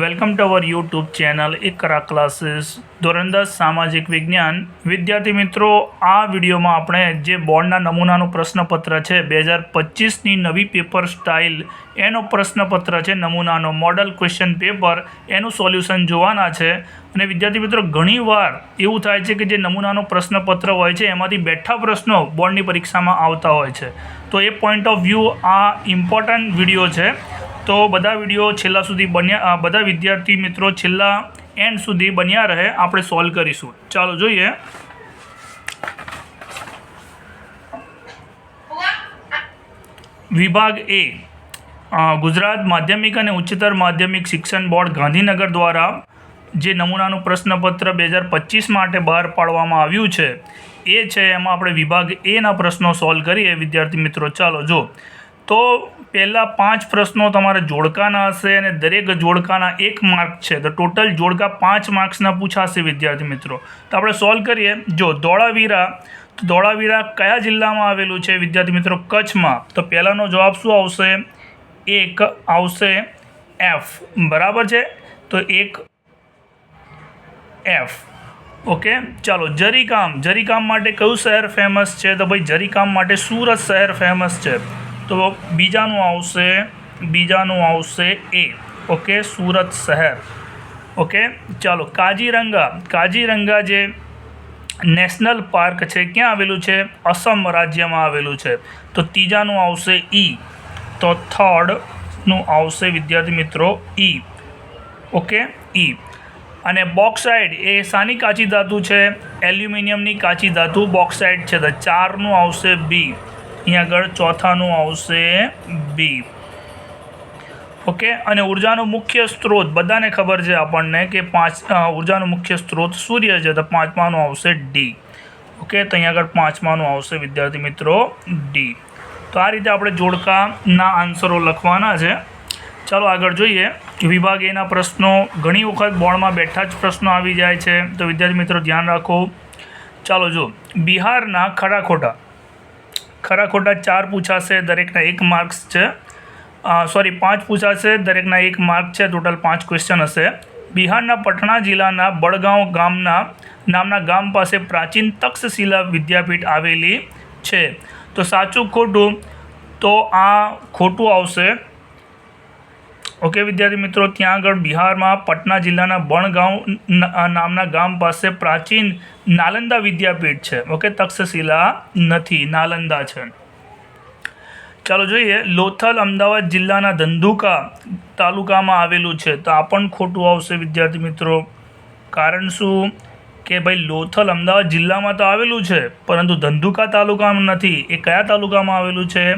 Welcome to our YouTube channel એકરા classes ધોરણ સામાજિક વિજ્ઞાન. વિદ્યાર્થી મિત્રો, આ વિડીયોમાં આપણે જે બોર્ડના નમૂનાનું પ્રશ્નપત્ર છે, બે હજાર પચીસની નવી પેપર સ્ટાઇલ, એનો પ્રશ્નપત્ર છે, નમૂનાનો મોડલ ક્વેશ્ચન પેપર, એનું સોલ્યુશન જોવાના છે. અને વિદ્યાર્થી મિત્રો, ઘણીવાર એવું થાય છે કે જે નમૂનાનો પ્રશ્નપત્ર હોય છે, એમાંથી બેઠા પ્રશ્નો બોર્ડની પરીક્ષામાં આવતા હોય છે. તો એ પોઈન્ટ ઓફ વ્યૂ આ ઇમ્પોર્ટન્ટ વીડિયો છે. તો બધા વીડિયો છેલ્લા સુધી બન્યા બધા વિદ્યાર્થી મિત્રો છેલ્લા એન્ડ સુધી બન્યા રહે, આપણે સોલ્વ કરીશું. ચાલો જોઈએ. વિભાગ એ ગુજરાત માધ્યમિક અને ઉચ્ચતર માધ્યમિક શિક્ષણ બોર્ડ ગાંધીનગર દ્વારા જે નમૂનાનું પ્રશ્નપત્ર બે હજાર પચીસ માટે બહાર પાડવામાં આવ્યું છે, એ છે, એમાં આપણે વિભાગ એના પ્રશ્નો સોલ્વ કરીએ. વિદ્યાર્થી મિત્રો, ચાલો જો તો પહેલાં પાંચ પ્રશ્નો તમારે જોડકાના હશે અને દરેક જોડકાના એક માર્ક છે. તો ટોટલ જોડકા પાંચ માર્ક્સના પૂછાશે વિદ્યાર્થી મિત્રો. તો આપણે સોલ્વ કરીએ. જો ધોળાવીરા, તો ધોળાવીરા કયા જિલ્લામાં આવેલું છે વિદ્યાર્થી મિત્રો? કચ્છમાં. તો પહેલાંનો જવાબ શું આવશે? એક આવશે એફ બરાબર છે? તો એક એફ ઓકે? ચાલો, જરીકામ. જરીકામ માટે કયું શહેર ફેમસ છે? તો ભાઈ, જરીકામ માટે સુરત શહેર ફેમસ છે. તો બીજાનું આવશે બીજાનું આવશે એ. ઓકે, સુરત શહેર. ઓકે, ચાલો, કાજીરંગા. કાજીરંગા જે નેશનલ પાર્ક છે, ક્યાં આવેલું છે? અસમ રાજ્યમાં આવેલું છે. તો ત્રીજાનું આવશે ઈ. તો થર્ડનું આવશે, વિદ્યાર્થી મિત્રો, ઈ. ઓકે, ઈ. અને બોક્સાઇડ, એ શાની કાચી ધાતુ છે? એલ્યુમિનિયમની કાચી ધાતુ બોક્સાઇડ છે. તો ચારનું આવશે બી. અહીંયા આગળ ચોથાનું આવશે બી. ઓકે, અને ઉર્જાનો મુખ્ય સ્ત્રોત, બધાને ખબર છે આપણને કે પાંચ ઉર્જાનો મુખ્ય સ્ત્રોત સૂર્ય છે, તો પાંચમાનું આવશે ડી. ઓકે, તો અહીંયા આગળ પાંચમાનું આવશે, વિદ્યાર્થી મિત્રો, ડી. તો આ રીતે આપણે જોડકાના આન્સરો લખવાના છે. ચાલો આગળ જોઈએ વિભાગ એના પ્રશ્નો, ઘણી વખત બોર્ડમાં બેઠા જ પ્રશ્નો આવી જાય છે. તો વિદ્યાર્થી મિત્રો, ધ્યાન રાખો. ચાલો જો બિહારના ખરા ખોટા. ખરા ખોટા ચાર પૂછાશે, દરેકના એક માર્ક્સ છે. સોરી પાંચ પૂછાશે, દરેકના એક માર્ક છે, ટોટલ પાંચ ક્વેશ્ચન હશે. બિહારના પટણા જિલ્લાના બડગાંવ ગામના, નામના ગામ પાસે પ્રાચીન તક્ષશિલા વિદ્યાપીઠ આવેલી છે. તો સાચું ખોટું? તો આ ખોટું આવશે. ઓકે વિદ્યાર્થી મિત્રો, ત્યાં આગળ બિહારમાં પટના જિલ્લાના બણગાંવ નામના ગામ પાસે પ્રાચીન નાલંદા વિદ્યાપીઠ છે. ઓકે તક્ષશિલા નથી, નાલંદા છે. ચાલો જોઈએ, લોથલ અમદાવાદ જિલ્લાના ધંધુકા તાલુકામાં આવેલું છે. તો આ પણ ખોટું આવશે વિદ્યાર્થી મિત્રો. કારણ શું? કે ભાઈ, લોથલ અમદાવાદ જિલ્લામાં તો આવેલું છે, પરંતુ ધંધુકા તાલુકામાં નથી. એ કયા તાલુકામાં આવેલું છે?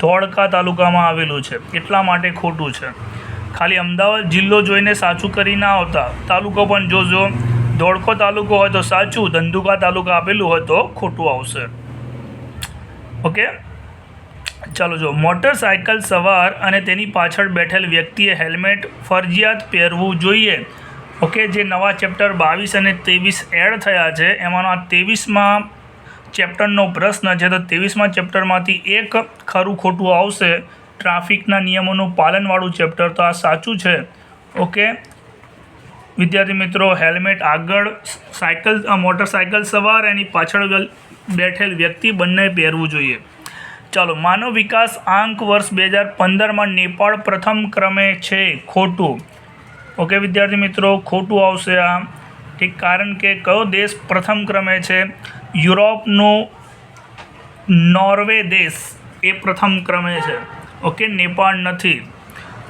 ધોળકા તાલુકામાં આવેલું છે. એટલા માટે ખોટું છે. ખાલી અમદાવાદ જિલ્લો જોઈને સાચું કરી ના આવતા. તાલુકો પણ જોજો. ધોળકો તાલુકો હોય તો સાચું, ધંધુકા તાલુકા આપેલું હોય તો ખોટું આવશે. ઓકે? ચાલો જો. મોટરસાયકલ સવાર અને તેની પાછળ બેઠેલ વ્યક્તિએ હેલ્મેટ ફરજિયાત પહેરવું જોઈએ. ઓકે? જે નવા ચેપ્ટર બાવીસ અને ત્રેવીસ એડ થયા છે. એમાંનો આ ત્રેવીસમાં ચેપ્ટરનો પ્રશ્ન છે. તો ત્રેવીસમાં ચેપ્ટરમાંથી એક ખરું ખોટું આવશે. ટ્રાફિકના નિયમોનું પાલનવાળું ચેપ્ટર તો આ સાચું છે. ઓકે? વિદ્યાર્થી મિત્રો, હેલ્મેટ આગળ, સાયકલ મોટરસાયકલ સવાર, એની પાછળ બેઠેલ વ્યક્તિ બંને પહેરવું જોઈએ. ચાલો, માનવ વિકાસ આંક વર્ષ બે હજાર પંદરમાં નેપાળ પ્રથમ ક્રમે છે ખોટું. ઓકે, વિદ્યાર્થી મિત્રો, ખોટું આવશે આ. ઠીક? કારણ કે કયો દેશ પ્રથમ ક્રમે છે? યુરોપનું નોર્વે દેશ એ પ્રથમ ક્રમે છે. ઓકે નેપાળ નથી.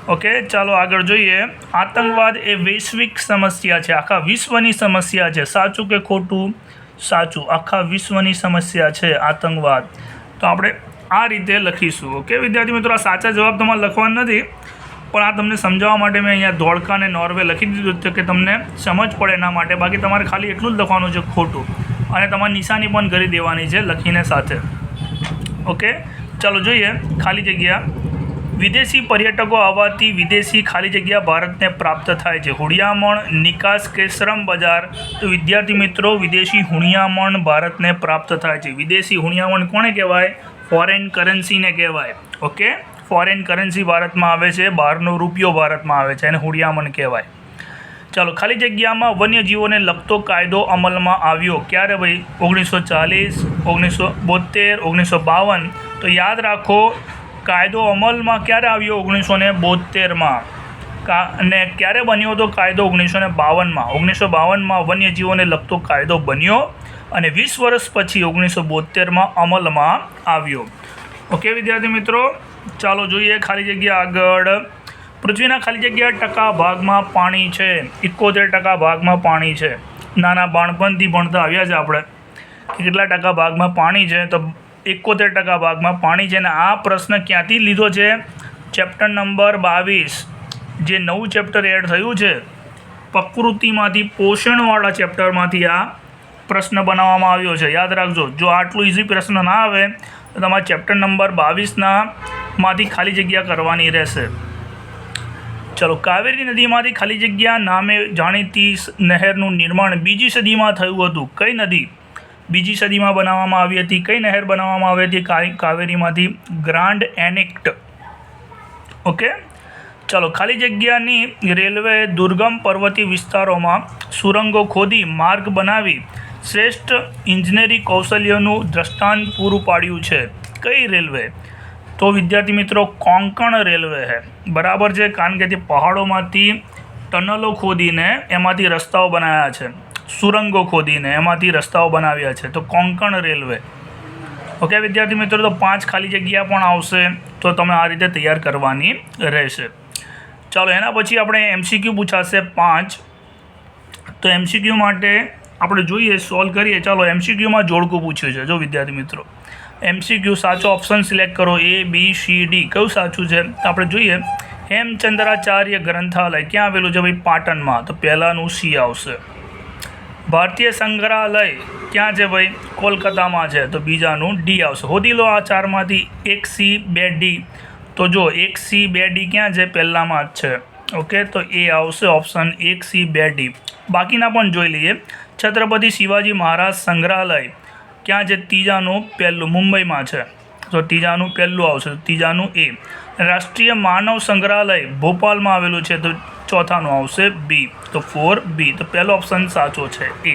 ઓકે ચાલો આગળ જોઈએ. આતંકવાદ એ વૈશ્વિક સમસ્યા છે. આખા વિશ્વની સમસ્યા છે. સાચું કે ખોટું? સાચું. આખા વિશ્વની સમસ્યા છે આતંકવાદ. તો આપણે આ રીતે લખીશું. ઓકે વિદ્યાર્થી મિત્રો, આ સાચા જવાબ તમારે લખવાનો નથી. પણ આ તમને સમજાવવા માટે મેં અહીંયા ધોળકા અને નોર્વે લખી દીધું છે કે તમને સમજ પડે એના માટે. બાકી તમારે ખાલી એટલું જ લખવાનું છે, ખોટું. અને તમારે નિશાની પણ કરી દેવાની છે લખીને સાથે. ઓકે ચાલો જોઈએ, ખાલી જગ્યા. વિદેશી પર્યટકો આવવાથી વિદેશી ખાલી જગ્યા ભારતને પ્રાપ્ત થાય છે. હુડિયામણ, નિકાસ કે શ્રમ બજાર. તો વિદ્યાર્થી મિત્રો, વિદેશી હુણિયામણ ભારતને પ્રાપ્ત થાય છે. વિદેશી હુણિયામણ કોને કહેવાય? ફોરેન કરન્સીને કહેવાય. ઓકે ફોરેન કરન્સી ભારતમાં આવે છે. બહારનો રૂપિયો ભારતમાં આવે છે. એને હુડિયામણ કહેવાય. ચાલો, ખાલી જગ્યામાં વન્યજીવોને લગતો કાયદો અમલમાં આવ્યો. ક્યારે ભાઈ? ઓગણીસો ચાલીસ, ઓગણીસો બોતેર ઓગણીસો બાવન. તો યાદ રાખો, કાયદો અમલમાં ક્યારે આવ્યો ઓગણીસો ને બોતેરમાં અને ક્યારે બન્યો હતો કાયદો ઓગણીસો ને બાવનમાં? ઓગણીસો બાવનમાં વન્યજીવોને લગતો કાયદો બન્યો અને વીસ વર્ષ પછી ઓગણીસો બોતેરમાં અમલમાં આવ્યો. ઓકે, વિદ્યાર્થી મિત્રો? ચાલો, જોઈએ ખાલી જગ્યા આગળ. પૃથ્વીના ખાલી જગ્યા ટકા ભાગમાં પાણી છે. એકોતેર ટકા ભાગમાં પાણી છે. નાના બાણપણથી ભણતા આવ્યા છે આપણે. કેટલા ટકા ભાગમાં પાણી છે? તો એકોતેર ટકા ભાગમાં પાણી છે. અને આ પ્રશ્ન ક્યાંથી લીધો છે? ચેપ્ટર નંબર બાવીસ. જે નવું ચેપ્ટર એડ થયું છે, પ્રકૃતિમાંથી પોષણવાળા ચેપ્ટરમાંથી આ પ્રશ્ન બનાવવામાં આવ્યો છે. યાદ રાખજો, જો આટલું ઇઝી પ્રશ્ન ના આવે, તો તમારે ચેપ્ટર નંબર બાવીસના માંથી ખાલી જગ્યા કરવાની રહેશે. ચલો, કાવેરી નદીમાંથી ખાલી જગ્યા નામે જાણીતી નહેરનું નિર્માણ બીજી સદીમાં થયું હતું. કઈ નદી? બીજી સદીમાં બનાવવામાં આવી હતી. કઈ નહેર બનાવવામાં આવી હતી? કાવેરીમાંથી? Grand Anicut. ઓકે? ચલો, ખાલી જગ્યાની રેલવે દુર્ગમ પર્વતીય વિસ્તારોમાં સુરંગો ખોદી માર્ગ બનાવી શ્રેષ્ઠ ઇજનેરી કૌશલ્યનું દ્રષ્ટાંત પૂરું પાડ્યું છે. કઈ રેલવે? તો વિદ્યાર્થી મિત્રો, કોંકણ રેલવે છે બરાબર છે? કારણ કે તે પહાડોમાંથી ટનલો ખોદીને એમાંથી રસ્તાઓ બનાવ્યા છે. સુરંગો ખોદીને એમાંથી રસ્તાઓ બનાવ્યા છે. તો કોંકણ રેલવે. ઓકે વિદ્યાર્થી મિત્રો, તો પાંચ ખાલી જગ્યા પણ આવશે. તો તમે આ રીતે તૈયાર કરવાની રહેશે. ચાલો, એના પછી આપણે એમસીક્યુ પૂછાશે પાંચ. તો એમસીક્યુ માટે આપણે જોઈએ સોલ્વ કરીએ, ચાલો એમસીક્યુમાં જોડકું પૂછ્યું છે. જો વિદ્યાર્થી મિત્રો એમસીક્યુ સાચો ઓપ્શન સિલેક્ટ કરો એ બી સી ડી કયું સાચું છે? આપણે જોઈએ, હેમચંદ્રાચાર્ય ગ્રંથાલય, ક્યાં આવેલું છે ભાઈ? પાટણમાં. તો પહેલાંનું સી આવશે. ભારતીય સંગ્રહાલય ક્યાં છે ભાઈ? કોલકાતામાં છે. તો બીજાનું ડી આવશે. હોદી લો આ ચારમાંથી એક સી બે ડી તો જો એક સી બે ડી ક્યાં છે? પહેલાંમાં જ છે. ઓકે, તો એ આવશે ઓપ્શન એક સી બે ડી બાકીના પણ જોઈ લઈએ. છત્રપતિ શિવાજી મહારાજ સંગ્રહાલય, ક્યાં છે ત્રીજાનું પહેલું, મુંબઈમાં છે. તો ત્રીજાનું પહેલું આવશે ત્રીજાનું એ. રાષ્ટ્રીય માનવ સંગ્રહાલય ભોપાલમાં આવેલું છે, તો ચોથાનું આવશે બી તો ફોર બી તો પહેલો ઓપ્શન સાચો છે એ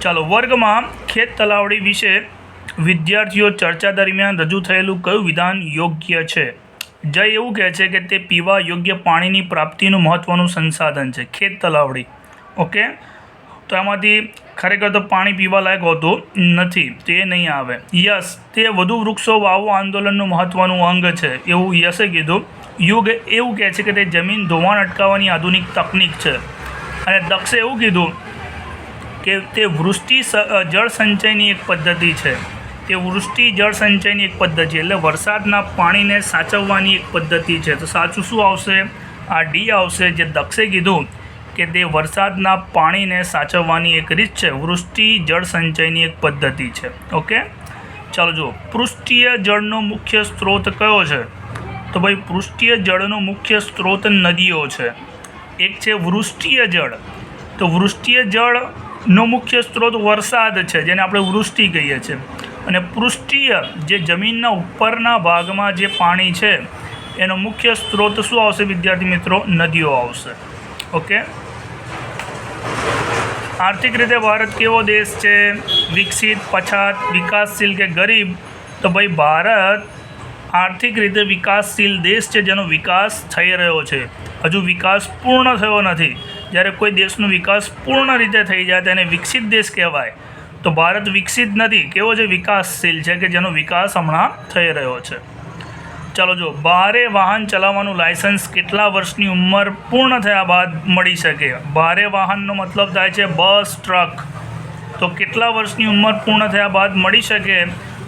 ચાલો, વર્ગમાં ખેત તલાવડી વિશે વિદ્યાર્થીઓ ચર્ચા દરમિયાન રજૂ થયેલું કયું વિધાન યોગ્ય છે? જય એવું કહે છે કે તે પીવા યોગ્ય પાણીની પ્રાપ્તિનું મહત્ત્વનું સંસાધન છે, ખેત તલાવડી. ઓકે? તો એમાંથી ખરેખર તો પાણી પીવાલાયક હોતું નથી, તે નહીં આવે. યસ, તે વધુ વૃક્ષો વાવો આંદોલનનું મહત્ત્વનું અંગ છે, એવું યશે કીધું. યુગ એવું કહે છે કે તે જમીન ધોવાણ અટકાવવાની આધુનિક તકનિક છે. અને દક્ષે એવું કીધું કે તે વૃષ્ટિ જળ સંચયની એક પદ્ધતિ છે. તે વૃષ્ટિ જળ સંચયની એક પદ્ધતિ એટલે વરસાદના પાણીને સાચવવાની એક પદ્ધતિ છે. તો સાચું શું આવશે? આ ડી આવશે, જે દક્ષે કીધું કે તે વરસાદના પાણીને સાચવવાની એક રીત છે. વૃષ્ટિ જળ સંચયની એક પદ્ધતિ છે. ઓકે? ચાલો જુઓ. પૃષ્ઠીય જળનો મુખ્ય સ્ત્રોત કયો છે? તો ભાઈ પૃષ્ઠીય જળનો મુખ્ય સ્ત્રોત નદીઓ છે. એક છે વૃષ્ટિય જળ. તો વૃષ્ટિય જળનો મુખ્ય સ્ત્રોત વરસાદ છે, જેને આપણે વૃષ્ટિ કહીએ છીએ. અને પૃષ્ઠીય જે જમીનના ઉપરના ભાગમાં જે પાણી છે, એનો મુખ્ય સ્ત્રોત શું આવશે વિદ્યાર્થી મિત્રો? નદીઓ આવશે. ઓકે? આર્થિક રીતે ભારત કેવો દેશ છે? વિકસિત, પછાત, વિકાસશીલ કે ગરીબ? તો ભાઈ, ભારત આર્થિક રીતે વિકાસશીલ દેશ છે જેનો વિકાસ થઈ રહ્યો છે. હજુ વિકાસ પૂર્ણ થયો નથી. જ્યારે કોઈ દેશનો વિકાસ પૂર્ણ રીતે થઈ જાય તેને વિકસિત દેશ કહેવાય. તો ભારત વિકસિત નથી. કેવો છે? વિકાસશીલ છે કે જેનો વિકાસ હમણાં થઈ રહ્યો છે. ચાલો જો ભારે વાહન ચલાવવાનું લાયસન્સ કેટલા વર્ષની ઉંમર પૂર્ણ થયા બાદ મળી શકે? ભારે વાહનનો મતલબ થાય છે બસ, ટ્રક. તો કેટલા વર્ષની ઉંમર પૂર્ણ થયા બાદ મળી શકે?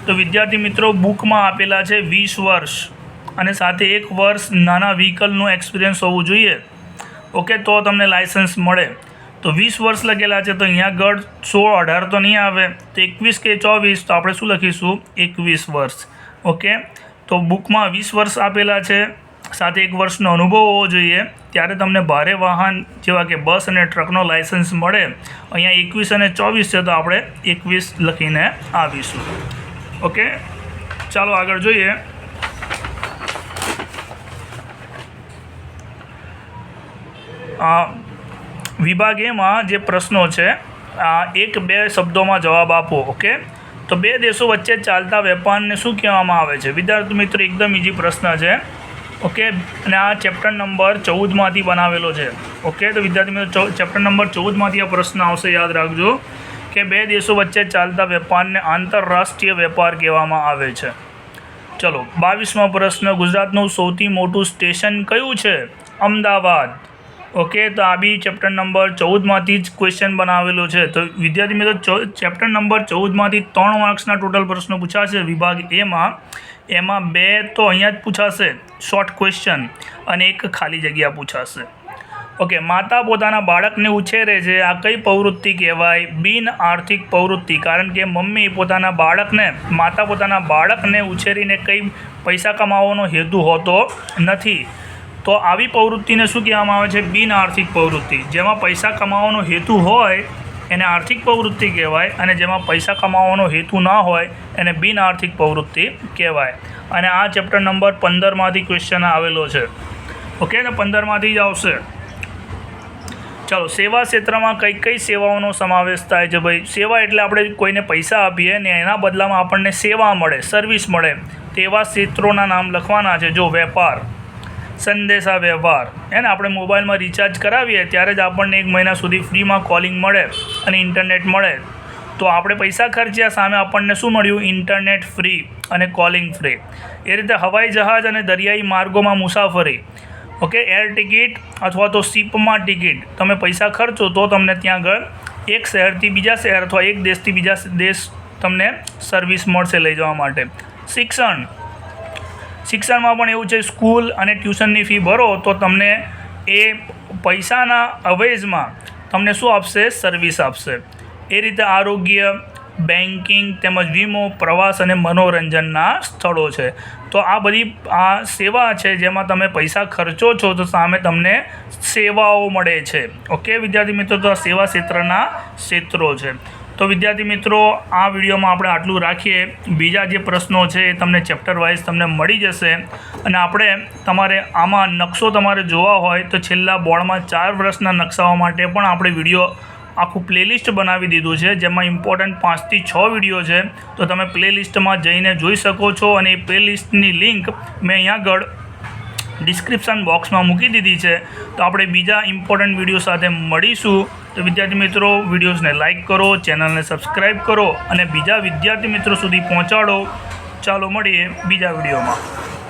તો વિદ્યાર્થી મિત્રો, બુકમાં આપેલા છે વીસ વર્ષ. અને સાથે એક વર્ષ નાના વ્હીકલનું એક્સપિરિયન્સ હોવું જોઈએ. ઓકે તો તમને લાયસન્સ મળે. તો વીસ વર્ષ લખેલા છે, તો અહીંયા ગઢ સોળ, અઢાર તો નહીં આવે. તો એકવીસ કે ચોવીસ, તો આપણે શું લખીશું? એકવીસ વર્ષ. ઓકે તો બુકમાં વીસ વર્ષ આપેલા છે. સાથે એક વર્ષનો અનુભવ હોવો જોઈએ. ત્યારે તમને ભારે વાહન જેવા કે બસ અને ટ્રકનો લાઇસન્સ મળે. અહીંયા એકવીસ અને ચોવીસ છે તો આપણે એકવીસ લખીને આવીશું. ઓકે? ચાલો આગળ જોઈએ. વિભાગ એમાં જે પ્રશ્નો છે એક બે શબ્દોમાં જવાબ આપો, ઓકે? તો બે દેશો વચ્ચે ચાલતા વેપારને શું કહેવામાં આવે છે? વિદ્યાર્થી મિત્રો, એકદમ ઇઝી પ્રશ્ન છે. ઓકે અને આ ચેપ્ટર નંબર ચૌદમાંથી બનાવેલો છે. ઓકે તો વિદ્યાર્થી મિત્રો ચેપ્ટર નંબર ચૌદમાંથી આ પ્રશ્ન આવશે. યાદ રાખજો કે બે દેશો વચ્ચે ચાલતા વેપારને આંતરરાષ્ટ્રીય વેપાર કહેવામાં આવે છે. ચલો, બાવીસમો પ્રશ્ન. ગુજરાતનું સૌથી મોટું સ્ટેશન કયું છે? અમદાવાદ. ઓકે, તો આ બી ચેપ્ટર નંબર ચૌદમાંથી જ ક્વેશ્ચન બનાવેલો છે. તો વિદ્યાર્થી મિત્રો ચેપ્ટર નંબર ચૌદમાંથી ત્રણ માર્ક્સના ટોટલ પ્રશ્નો પૂછાશે. વિભાગ એમાં એમાં બે તો અહીંયા જ પૂછાશે શોર્ટ ક્વેશ્ચન અને એક ખાલી જગ્યા પૂછાશે. ઓકે, માતા પોતાના બાળકને ઉછેરે છે. આ કઈ પ્રવૃત્તિ કહેવાય? બિન આર્થિક પ્રવૃત્તિ. કારણ કે મમ્મી પોતાના બાળકને, માતા પોતાના બાળકને ઉછેરીને કંઈ પૈસા કમાવાનો હેતુ હોતો નથી. તો આવી પ્રવૃત્તિને શું કહેવામાં આવે છે? બિન આર્થિક પ્રવૃત્તિ. જેમાં પૈસા કમાવાનો હેતુ હોય, એને આર્થિક પ્રવૃત્તિ કહેવાય અને જેમાં પૈસા કમાવાનો હેતુ ના હોય, એને બિન આર્થિક પ્રવૃત્તિ કહેવાય. અને આ ચેપ્ટર નંબર પંદરમાંથી ક્વેશ્ચન આવેલો છે. ઓકે? ને પંદરમાંથી જ આવશે. ચાલો, સેવા ક્ષેત્રમાં કઈ કઈ સેવાઓનો સમાવેશ થાય છે ભાઈ? સેવા એટલે આપણે કોઈને પૈસા આપીએ ને એના બદલામાં આપણને સેવા મળે સર્વિસ મળે. તેવા ક્ષેત્રોના નામ લખવાના છે. જો વેપાર સંદેશા વ્યવહાર. એને આપણે મોબાઈલમાં રિચાર્જ કરાવીએ, ત્યારે જ આપણને એક મહિના સુધી ફ્રીમાં કોલિંગ મળે અને ઇન્ટરનેટ મળે. તો આપણે પૈસા ખર્ચ્યા, સામે આપણને શું મળ્યું? ઇન્ટરનેટ ફ્રી અને કોલિંગ ફ્રી એ રીતે હવાઈ જહાજ અને દરિયાઈ માર્ગોમાં મુસાફરી. ઓકે એર ટિકિટ અથવા તો શિપમાં ટિકિટ તમે પૈસા ખર્ચો તો તમને ત્યાં આગળ એક શહેરથી બીજા શહેર અથવા એક દેશથી બીજા દેશ તમને સર્વિસ મળશે લઈ જવા માટે. શિક્ષણ. શિક્ષણમાં પણ એવું છે, સ્કૂલ અને ટ્યુશનની ફી ભરો તો તમને એ પૈસાના અવેજમાં તમને શું આપશે? સર્વિસ આપશે. એ રીતે આરોગ્ય બેન્કિંગ તેમજ વીમો, પ્રવાસ અને મનોરંજનના સ્થળો છે. તો આ બધી આ સેવા છે જેમાં તમે પૈસા ખર્ચો છો તો સામે તમને સેવાઓ મળે છે. ઓકે, વિદ્યાર્થી મિત્રો? તો આ સેવા ક્ષેત્રના ક્ષેત્રો છે. તો વિદ્યાર્થી મિત્રો, આ વિડીયોમાં આપણે આટલું રાખીએ. બીજા જે પ્રશ્નો છે એ તમને ચેપ્ટર વાઇઝ તમને મળી જશે. અને આપણે તમારે આમાં નકશો તમારે જોવા હોય તો છેલ્લા બોર્ડમાં ચાર વર્ષના નકશાઓ માટે પણ આપણે વીડિયો આખું પ્લેલિસ્ટ બનાવી દીધું છે, જેમાં ઇમ્પોર્ટન્ટ પાંચથી છ વીડિયો છે. તો તમે પ્લેલિસ્ટમાં જઈને જોઈ શકો છો અને એ પ્લેલિસ્ટની લિંક મેં અહીંયા આગળ ડિસ્ક્રિપ્શન બોક્સમાં મૂકી દીધી છે. તો આપણે બીજા ઇમ્પોર્ટન્ટ વીડિયો સાથે મળીશું. તો વિદ્યાર્થી મિત્રો વિડીયોઝને લાઇક કરો ચેનલને સબસ્ક્રાઈબ કરો અને બીજા વિદ્યાર્થી મિત્રો સુધી પહોંચાડો. ચાલો મળીએ બીજા વિડીયોમાં